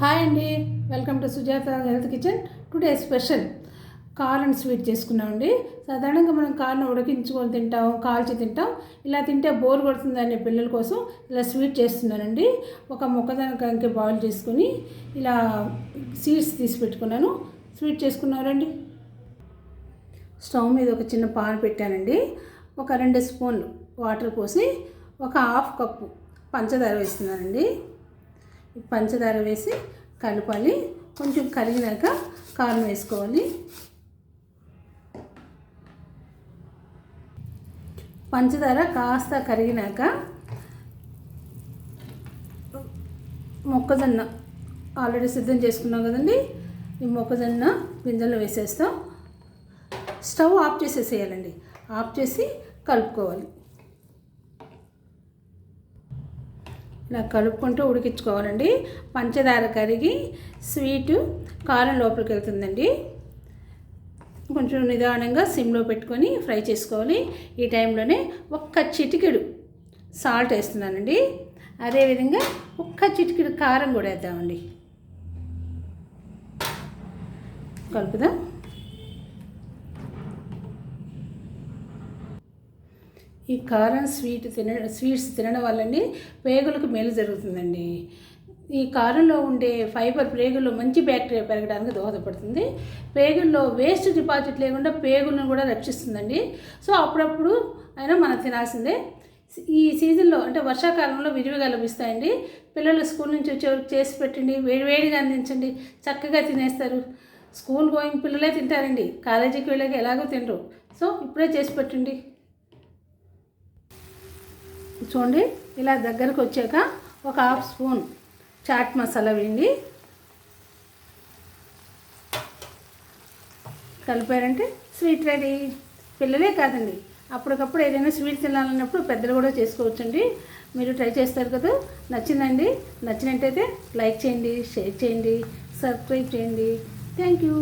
Hi అండి. Welcome to Sujatha health kitchen. Today special. Corn sweet చేసుకున్నామండి. సాధారణంగా మనం కార్న్ ఉడికించుకొని తింటాం కాల్చి తింటాం. ఇలా తింటే బోర్ పడుతుందనే పిల్లల కోసం ఇలా స్వీట్ చేస్తున్నానండి. ఒక మొక్కదానికి బాయిల్ చేసుకుని ఇలా సీడ్స్ తీసి పెట్టుకున్నాను. స్వీట్ చేసుకున్నారండి? స్టవ్ మీద ఒక చిన్న పాన్ పెట్టానండి. ఒక రెండు స్పూన్లు వాటర్ పోసి ఒక హాఫ్ కప్పు పంచదార వేస్తున్నానండి. పంచదార వేసి కలపాలి. కొంచెం కరిగినాక కారం వేసుకోవాలి. పంచదార కాస్త కరిగినాక మొక్కజొన్న ఆల్రెడీ సిద్ధం చేసుకున్నాం కదండి. ఈ మొక్కజొన్న గింజల్లో వేసేస్తాం. Stove off చేసేసేయాలండి. ఆఫ్ చేసి కలుపుకోవాలి. ఇలా కలుపుకుంటూ ఉడికించుకోవాలండి. పంచదార కరిగి స్వీటు కారం లోపలికి వెళ్తుందండి. కొంచెం నిదానంగా సిమ్లో పెట్టుకొని ఫ్రై చేసుకోవాలి. ఈ టైంలోనే ఒక్క చిటికెడు సాల్ట్ వేస్తున్నానండి. అదేవిధంగా ఒక్క చిటికెడు కారం కూడా వేద్దామండి. కలుపుదాం. ఈ కారం స్వీట్ తిన స్వీట్స్ తినడం వల్లండి పేగులకు మేలు జరుగుతుందండి. ఈ కారంలో ఉండే ఫైబర్ పేగుల్లో మంచి బ్యాక్టీరియా పెరగడానికి దోహదపడుతుంది. పేగుల్లో వేస్ట్ డిపాజిట్ లేకుండా పేగులను కూడా రక్షిస్తుందండి. సో అప్పుడప్పుడు అయినా మనం తినాల్సిందే. ఈ సీజన్లో అంటే వర్షాకాలంలో విరివిగా లభిస్తాయండి. పిల్లలు స్కూల్ నుంచి వచ్చేవరకు చేసి పెట్టండి వేడివేడిగా అందించండి చక్కగా తినేస్తారు. స్కూల్ గోయింగ్ పిల్లలే తింటారండి. కాలేజీకి వెళ్ళాక ఎలాగో తినరు. సో ఇప్పుడే చేసి పెట్టండి. చూడండి ఇలా దగ్గరకు వచ్చాక ఒక హాఫ్ స్పూన్ చాట్ మసాలా వేయండి. కలిపారంటే స్వీట్ రెడీ. పిల్లలే కాదండి. అప్పటికప్పుడు ఏదైనా స్వీట్ తినాలన్నప్పుడు పెద్దలు కూడా చేసుకోవచ్చండి. మీరు ట్రై చేస్తారు కదా. నచ్చిందండి. నచ్చినట్టయితే లైక్ చేయండి షేర్ చేయండి సబ్స్క్రైబ్ చేయండి. Thank you.